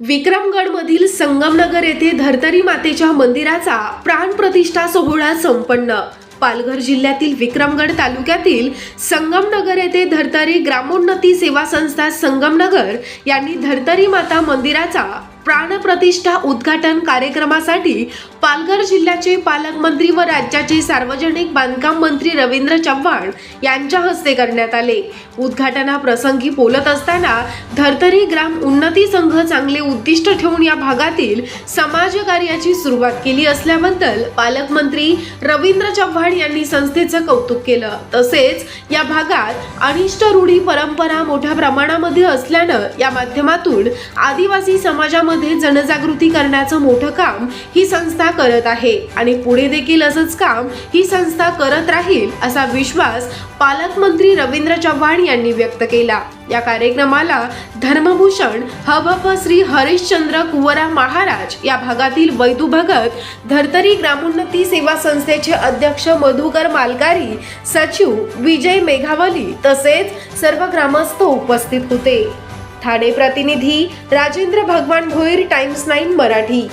विक्रमगडमधील संगमनगर येथे धर्तरी मातेच्या मंदिराचा प्राणप्रतिष्ठा सोहळा संपन्न. पालघर जिल्ह्यातील विक्रमगड तालुक्यातील संगमनगर येथे धर्तरी ग्रामोन्नती सेवा संस्था संगमनगर यांनी धर्तरी माता मंदिराचा प्राणप्रतिष्ठा उद्घाटन कार्यक्रमासाठी पालघर जिल्ह्याचे पालकमंत्री व राज्याचे सार्वजनिक बांधकाम मंत्री रवींद्र चव्हाण यांच्या हस्ते करण्यात आले. उद्घाटनाप्रसंगी बोलत असताना धर्तरी ग्राम उन्नती संघ चांगले उद्दिष्ट ठेवून या भागातील समाजकार्याची सुरुवात केली असल्याबद्दल पालकमंत्री रवींद्र चव्हाण यांनी संस्थेचं कौतुक केलं. तसेच या भागात अनिष्ट रूढी परंपरा मोठ्या प्रमाणामध्ये असल्यानं या माध्यमातून आदिवासी समाजामध्ये जनजागृती करण्याचं मोठं काम ही संस्था करत आहे. आणि पुढे देखील असंच काम ही संस्था करत राहील असा विश्वास पालकमंत्री रवींद्र चव्हाण यांनी व्यक्त केला. या कार्यक्रमाला धर्मभूषण हभप श्री हरिश्चंद्र कुवरा महाराज या भागातील वैदू भगत धर्तरी ग्रामोन्नती सेवा संस्थेचे अध्यक्ष मधुकर मालकारी सचिव विजय मेघावली तसेच सर्व ग्रामस्थ उपस्थित होते. ठाणे प्रतिनिधी राजेंद्र भगवान भोईर टाइम्स नाईन मराठी.